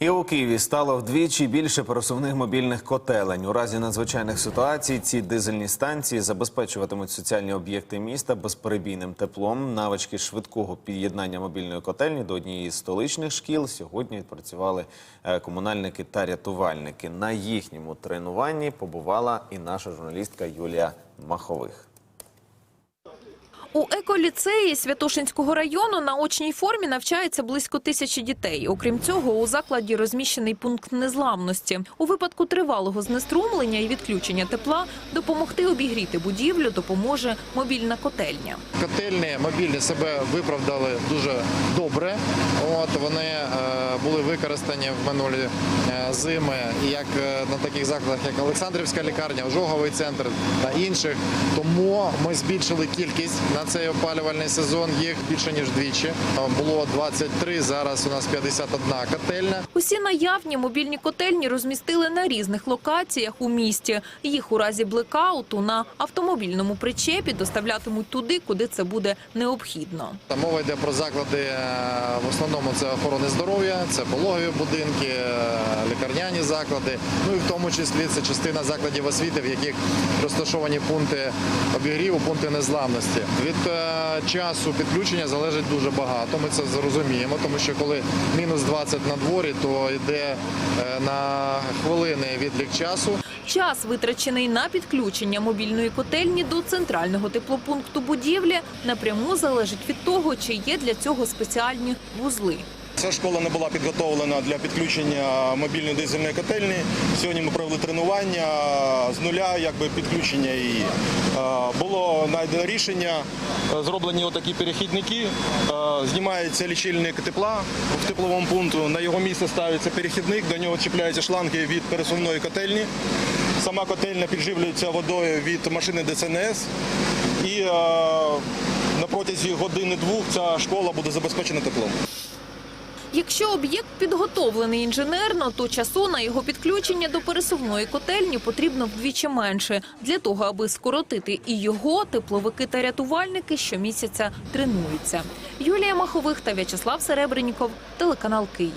І у Києві стало вдвічі більше пересувних мобільних котелень. У разі надзвичайних ситуацій ці дизельні станції забезпечуватимуть соціальні об'єкти міста безперебійним теплом. Навички швидкого під'єднання мобільної котельні до однієї з столичних шкіл сьогодні відпрацювали е, комунальники та рятувальники. На їхньому тренуванні побувала і наша журналістка Юлія Махових. У еколіцеї Святошинського району на очній формі навчається близько тисячі дітей. Окрім цього, у закладі розміщений пункт незламності. У випадку тривалого знеструмлення і відключення тепла допомогти обігріти будівлю допоможе мобільна котельня. Котельні мобільні себе виправдали дуже добре. От вони е, були використані в минулі е, зими, як е, на таких закладах, як Олександрівська лікарня, Ожоговий центр та інших. Тому ми збільшили кількість цей опалювальний сезон. Їх більше ніж двічі. Було 23, зараз у нас 51 котельня. Усі наявні мобільні котельні розмістили на різних локаціях у місті. Їх у разі блекауту на автомобільному причепі доставлятимуть туди, куди це буде необхідно. Та мова йде про заклади е, в основному це охорони здоров'я, це пологові будинки, е, лікарняні заклади. Ну і в тому числі це частина закладів освіти, в яких розташовані пункти обігріву, пункти незламності. Від е, часу підключення залежить дуже багато. Ми це зрозуміємо, тому що коли мінус 20 на дворі, то йде е, на хвилини відлік часу. Час, витрачений на підключення мобільної котельні до центрального теплопункту будівлі, напряму залежить від того, чи є для цього спеціальні вузли. Ця школа не була підготовлена для підключення мобільної дизельної котельні. Сьогодні ми провели тренування з нуля, якби підключення її. Е, Було знайдено рішення, е, зроблені отакі перехідники, е, знімається лічильник тепла в тепловому пункту. На його місце ставиться перехідник, до нього чіпляються шланги від пересувної котельні. Сама котельня підживлюється водою від машини ДСНС. І на протязі години-двох ця школа буде забезпечена теплом. Якщо об'єкт підготовлений інженерно, то часу на його підключення до пересувної котельні потрібно вдвічі менше. Для того, аби скоротити і його, тепловики та рятувальники щомісяця тренуються. Юлія Махових та В'ячеслав Серебренніков, телеканал Київ.